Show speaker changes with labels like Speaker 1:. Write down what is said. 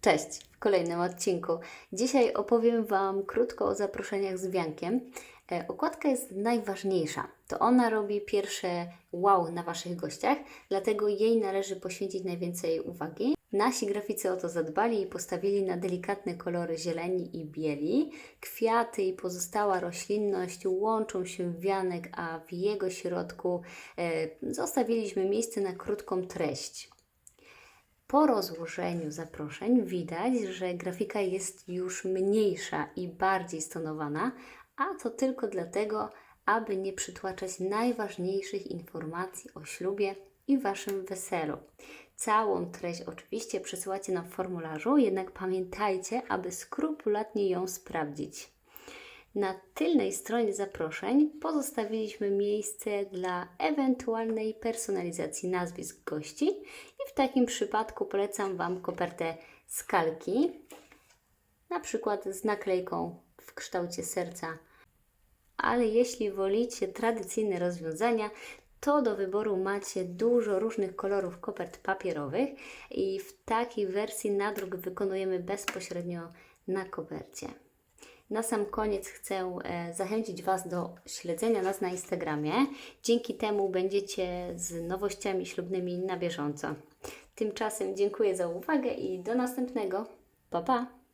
Speaker 1: Cześć w kolejnym odcinku. Dzisiaj opowiem Wam krótko o zaproszeniach z wiankiem. E, Okładka jest najważniejsza. To ona robi pierwsze wow na Waszych gościach, dlatego jej należy poświęcić najwięcej uwagi. Nasi graficy o to zadbali i postawili na delikatne kolory zieleni i bieli. Kwiaty i pozostała roślinność łączą się w wianek, a w jego środku e, zostawiliśmy miejsce na krótką treść. Po rozłożeniu zaproszeń widać, że grafika jest już mniejsza i bardziej stonowana, a to tylko dlatego, aby nie przytłaczać najważniejszych informacji o ślubie i Waszym weselu. Całą treść oczywiście przesyłacie nam w formularzu, jednak pamiętajcie, aby skrupulatnie ją sprawdzić. Na tylnej stronie zaproszeń pozostawiliśmy miejsce dla ewentualnej personalizacji nazwisk gości i w takim przypadku polecam Wam kopertę z kalki, na przykład z naklejką w kształcie serca. Ale jeśli wolicie tradycyjne rozwiązania, to do wyboru macie dużo różnych kolorów kopert papierowych i w takiej wersji nadruk wykonujemy bezpośrednio na kopercie. Na sam koniec chcę e, zachęcić Was do śledzenia nas na Instagramie. Dzięki temu będziecie z nowościami ślubnymi na bieżąco. Tymczasem dziękuję za uwagę i do następnego. Pa pa!